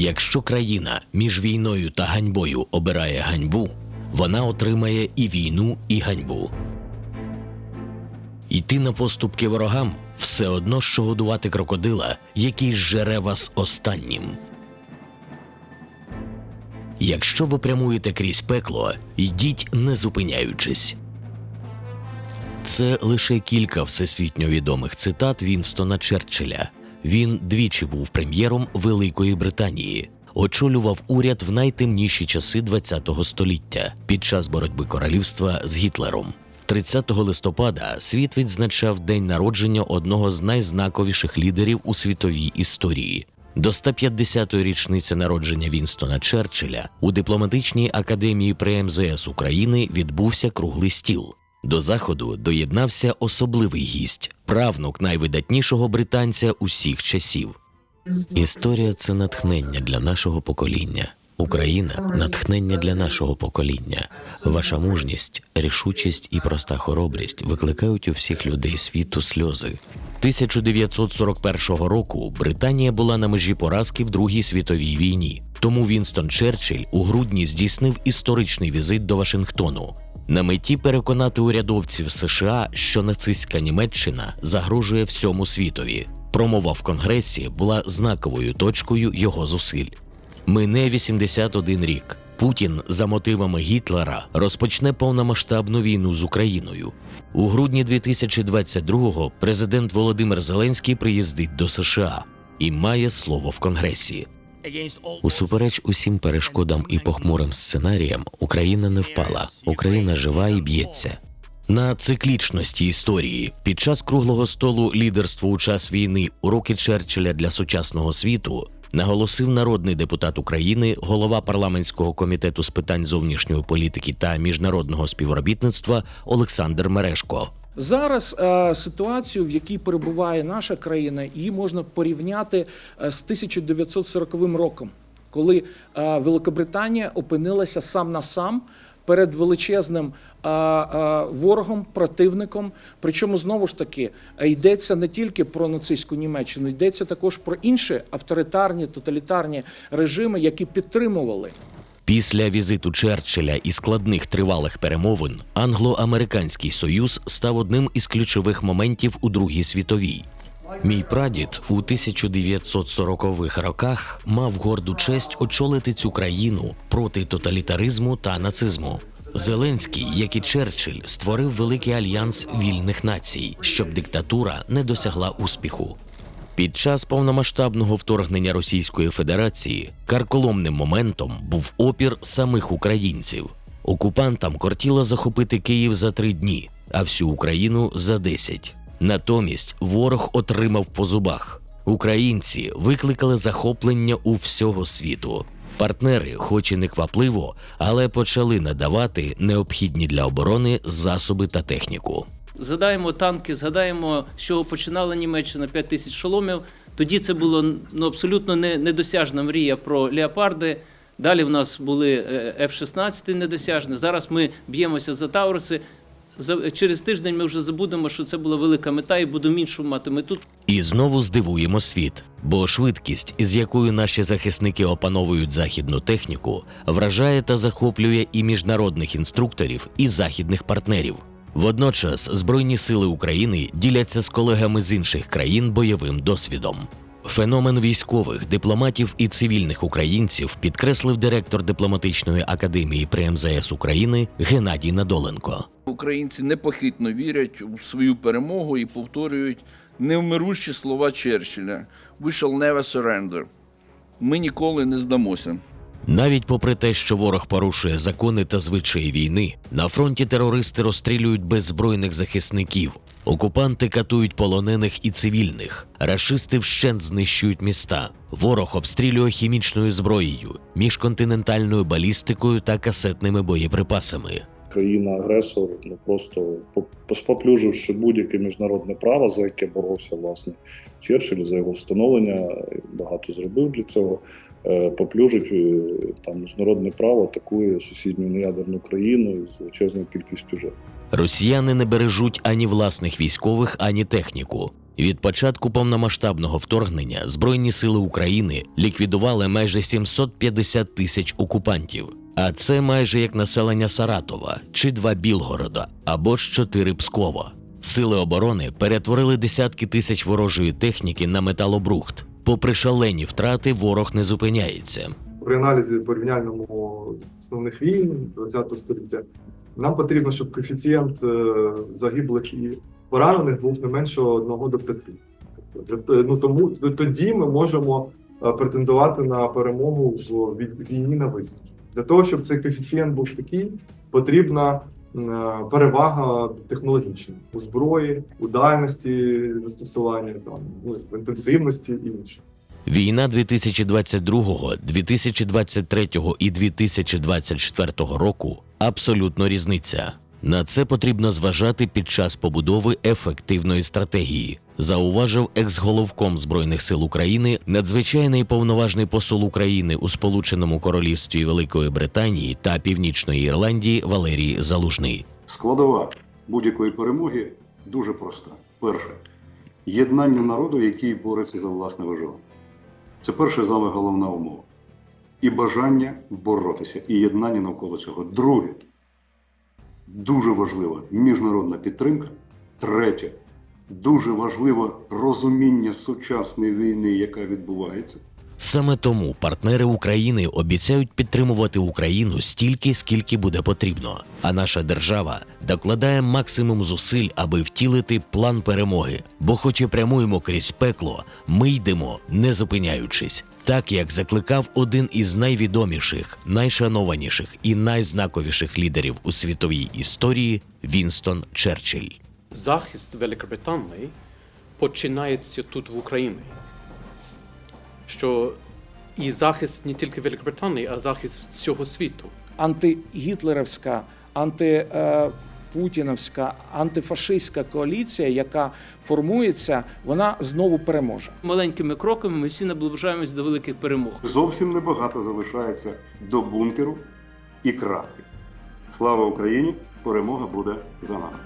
Якщо країна між війною та ганьбою обирає ганьбу, вона отримає і війну, і ганьбу. Йти на поступки ворогам все одно, що годувати крокодила, який зжере вас останнім. Якщо ви прямуєте крізь пекло, йдіть не зупиняючись. Це лише кілька всесвітньо відомих цитат Вінстона Черчилля. Він двічі був прем'єром Великої Британії, очолював уряд в найтемніші часи ХХ століття під час боротьби королівства з Гітлером. 30 листопада світ відзначав день народження одного з найзнаковіших лідерів у світовій історії. До 150-ї річниці народження Вінстона Черчилля у дипломатичній академії при МЗС України відбувся круглий стіл. До заходу доєднався особливий гість, правнук найвидатнішого британця усіх часів. Історія це натхнення для нашого покоління. Україна натхнення для нашого покоління. Ваша мужність, рішучість і проста хоробрість викликають у всіх людей світу сльози. 1941 року Британія була на межі поразки в Другій світовій війні. Тому Вінстон Черчилль у грудні здійснив історичний візит до Вашингтону. На меті переконати урядовців США, що нацистська Німеччина загрожує всьому світові. Промова в Конгресі була знаковою точкою його зусиль. Мине 81 рік. Путін за мотивами Гітлера розпочне повномасштабну війну з Україною. У грудні 2022-го президент Володимир Зеленський приїздить до США і має слово в Конгресі. Усупереч усім перешкодам і похмурим сценаріям, Україна не впала. Україна жива і б'ється. На циклічності історії під час круглого столу лідерство у час війни уроки Черчилля для сучасного світу наголосив народний депутат України, голова парламентського комітету з питань зовнішньої політики та міжнародного співробітництва Олександр Мерешко. Зараз е, ситуацію, в якій перебуває наша країна, її можна порівняти е, з 1940 роком, коли е, Великобританія опинилася сам на сам перед величезним ворогом, противником. Причому знову ж таки йдеться не тільки про нацистську Німеччину, йдеться також про інші авторитарні тоталітарні режими, які підтримували Після візиту Черчилля і складних тривалих перемовин англо-американський союз став одним із ключових моментів у Другій світовій. Мій прадід у 1940-х роках мав горду честь очолити цю країну проти тоталітаризму та нацизму. Зеленський, як і Черчилль, створив великий альянс вільних націй, щоб диктатура не досягла успіху. Під час повномасштабного вторгнення Російської Федерації карколомним моментом був опір самих українців. Окупантам кортіло захопити Київ за три дні, а всю Україну за десять. Натомість ворог отримав по зубах. Українці викликали захоплення у всього світу. Партнери, хоч і не квапливо, але почали надавати необхідні для оборони засоби та техніку. Згадаємо танки, згадаємо, з чого починала Німеччина 5 тисяч шоломів. Тоді це було ну, абсолютно не, недосяжна мрія про леопарди. Далі в нас були е, F-16 недосяжні. Зараз ми б'ємося за Тауруси. Через тиждень ми вже забудемо, що це була велика мета, і будемо іншу мати мету. І знову здивуємо світ, бо швидкість, із якою наші захисники опановують західну техніку, вражає та захоплює і міжнародних інструкторів, і західних партнерів. Водночас Збройні сили України діляться з колегами з інших країн бойовим досвідом. Феномен військових, дипломатів і цивільних українців підкреслив директор дипломатичної академії при МЗС України Геннадій Надоленко. Українці непохитно вірять у свою перемогу і повторюють невмирущі слова Черчилля «We shall never surrender». Ми ніколи не здамося. Навіть попри те, що ворог порушує закони та звичаї війни, на фронті терористи розстрілюють беззбройних захисників. Окупанти катують полонених і цивільних, рашисти вщент знищують міста. Ворог обстрілює хімічною зброєю, міжконтинентальною балістикою та касетними боєприпасами. Країна-агресор, ну просто по- споплюживши будь-яке міжнародне право, за яке боровся власне Черчилль, за його встановлення, багато зробив для цього. е, Поплюжить е, там міжнародне право, атакує сусідню неядерну країну з величезною кількістю жертв. Росіяни не бережуть ані власних військових, ані техніку. Від початку повномасштабного вторгнення Збройні сили України ліквідували майже 750 тисяч окупантів. А це майже як населення Саратова чи два Білгорода або ж чотири Пскова. Сили оборони перетворили десятки тисяч ворожої техніки на металобрухт. Попри шалені втрати, ворог не зупиняється. при аналізі порівняльному основних війн ХХ століття нам потрібно, щоб коефіцієнт е, загиблих і поранених був не менше 1 до 5. Тобто, Ну тому тоді ми можемо е, претендувати на перемогу в вій- війні на виснаження. Для того, щоб цей коефіцієнт був такий, потрібна е, перевага технологічна у зброї, у дальності застосування, там ну, в інтенсивності і інше. Війна 2022, 2023 і 2024 року абсолютно різниця. На це потрібно зважати під час побудови ефективної стратегії, зауважив екс-головком Збройних сил України, надзвичайний повноважний посол України у Сполученому Королівстві Великої Британії та Північної Ірландії Валерій Залужний. Складова будь-якої перемоги дуже проста. Перше єднання народу, який бореться за власне виживання. Це перша саме головна умова. І бажання боротися, і єднання навколо цього. Друге, дуже важлива міжнародна підтримка. Третє, дуже важливе розуміння сучасної війни, яка відбувається. Саме тому партнери України обіцяють підтримувати Україну стільки, скільки буде потрібно. А наша держава докладає максимум зусиль, аби втілити план перемоги. Бо, хоч і прямуємо крізь пекло, ми йдемо не зупиняючись, так як закликав один із найвідоміших, найшанованіших і найзнаковіших лідерів у світовій історії Вінстон Черчилль. захист Великобританії починається тут в Україні. Що і захист не тільки Великобританії, а захист всього світу. антигітлерівська, антипутіновська, антифашистська коаліція, яка формується, вона знову переможе. Маленькими кроками ми всі наближаємось до великих перемог. Зовсім небагато залишається до бункеру і крахи. Слава Україні! Перемога буде за нами.